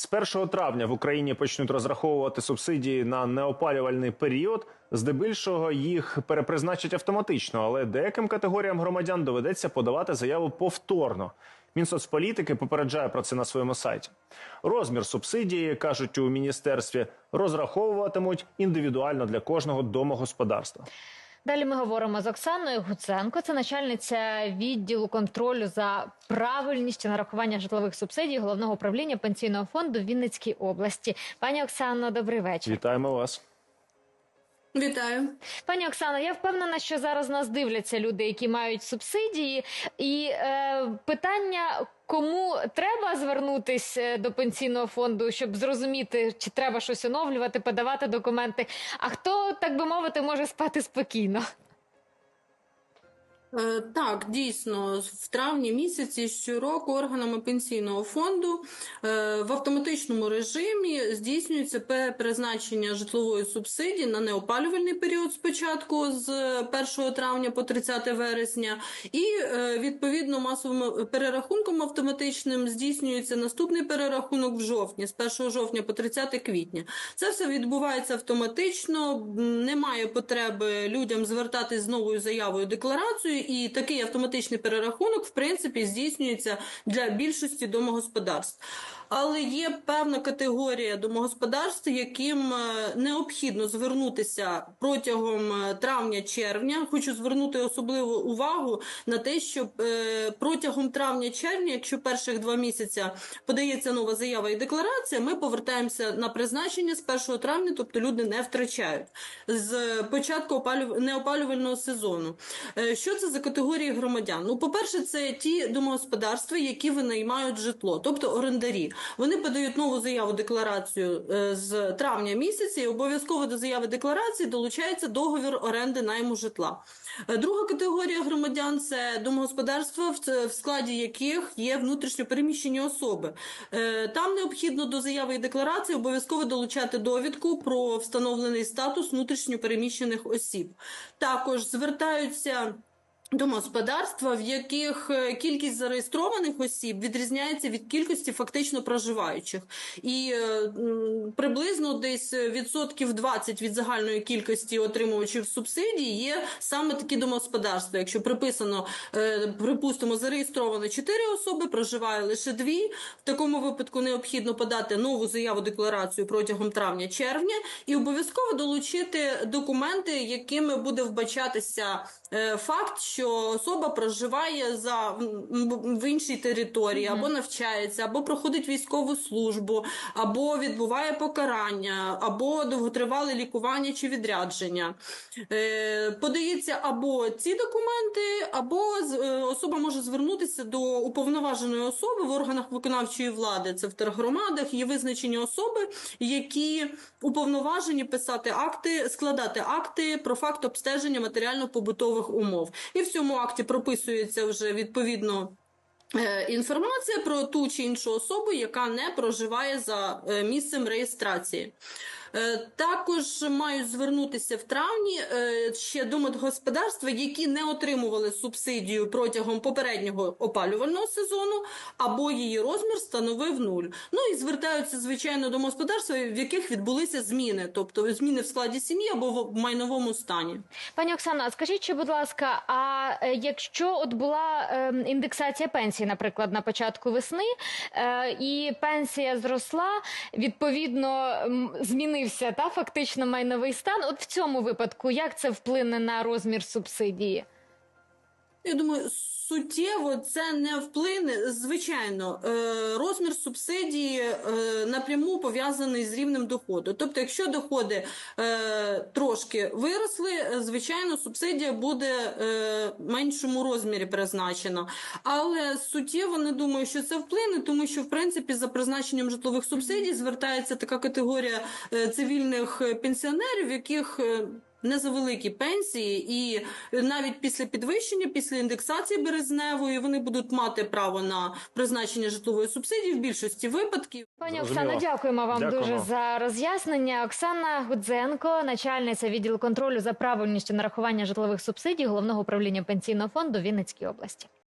З 1 травня в Україні почнуть розраховувати субсидії на неопалювальний період. Здебільшого їх перепризначать автоматично, але деяким категоріям громадян доведеться подавати заяву повторно. Мінсоцполітики попереджає про це на своєму сайті. Розмір субсидії кажуть у міністерстві розраховуватимуть індивідуально для кожного домогосподарства. Далі ми говоримо з Оксаною Гуценко. Це начальниця відділу контролю за правильністю нарахування житлових субсидій головного управління пенсійного фонду в Вінницькій області. Пані Оксано, добрий вечір. Вітаємо вас. Вітаю. Пані Оксана. я впевнена, що зараз нас дивляться люди, які мають субсидії, і е, питання. Кому треба звернутися до пенсійного фонду, щоб зрозуміти, чи треба щось оновлювати, подавати документи? А хто, так би мовити, може спати спокійно? Е, Так, дійсно, в травні місяці щороку органами пенсійного фонду е, в автоматичному режимі здійснюється перепризначення житлової субсидії на неопалювальний період спочатку з 1 травня по 30 вересня, і е, відповідно масовим перерахунком автоматичним здійснюється наступний перерахунок в жовтні, з 1 жовтня по 30 квітня. Це все відбувається автоматично, немає потреби людям звертатись з новою заявою декларацією, і такий автоматичний перерахунок, в принципі, здійснюється для більшості домогосподарств. Але є певна категорія домогосподарств, яким е, необхідно звернутися протягом е, травня-червня. Хочу звернути особливу увагу на те, що е, протягом травня-червня, якщо перших два місяці подається нова заява і декларація, ми повертаємося на призначення з 1 травня, тобто люди не втрачають з початку опалюв... неопалювального сезону. Що це за категорії громадян? Ну, по-перше, це ті домогосподарства, які винаймають житло, тобто орендарі. Вони подають нову заяву декларацію е, з травня місяця, і обов'язково до заяви декларації долучається договір оренди найму житла. Е, Друга категорія громадян це домогосподарства, в- складі яких є внутрішньо переміщені особи. Е, Там необхідно до заяви і декларації обов'язково долучати довідку про встановлений статус внутрішньо переміщених осіб. Також звертаються. Домогосподарства, в яких е, кількість зареєстрованих осіб відрізняється від кількості фактично проживаючих, і е, приблизно десь відсотків 20 від загальної кількості отримувачів субсидій є саме такі домогосподарства. Якщо приписано, е, припустимо, зареєстровано 4 особи, проживає лише 2, в такому випадку необхідно подати нову заяву декларацію протягом травня-червня і обов'язково долучити документи, якими буде вбачатися е, факт, що особа проживає за в- в іншій території, або навчається, або проходить військову службу, або відбуває покарання, або довготривале лікування чи відрядження. Е, Подається або ці документи, або е, особа може звернутися до уповноваженої особи в органах виконавчої влади. Це в тергромадах є визначені особи, які уповноважені писати акти, складати акти про факт обстеження матеріально-побутових умов. І в цьому акті прописується вже відповідно. е, Інформація про ту чи іншу особу, яка не проживає за е, місцем реєстрації. Е, Також мають звернутися в травні е, ще домогосподарства, які не отримували субсидію протягом попереднього опалювального сезону, або її розмір становив нуль. Ну і звертаються звичайно домогосподарства, в яких відбулися зміни, тобто зміни в складі сім'ї або в майновому стані. Пані Оксано, а скажіть, ще, будь ласка, а е, якщо от була е, індексація пенсії, наприклад, на початку весни, і пенсія зросла, відповідно м, змінився та фактично майновий стан. От в цьому випадку як це вплине на розмір субсидії? Я думаю, суттєво це не вплине. Звичайно, е, розмір субсидії е, напряму пов'язаний з рівнем доходу. Тобто, якщо доходи е, трошки виросли, звичайно, субсидія буде меншому розмірі призначена. Але суттєво не думаю, що це вплине, тому що в принципі за призначенням житлових субсидій звертається така категорія цивільних пенсіонерів, яких не за великі пенсії, і навіть після підвищення, після індексації березневої, вони будуть мати право на призначення житлової субсидії в більшості випадків. Пані Оксана, Оксано, дякуємо вам Дякуємо. дуже за роз'яснення. Оксана Гудзенко, начальниця відділу контролю за правильністю нарахування житлових субсидій головного управління пенсійного фонду Вінницької Вінницькій області.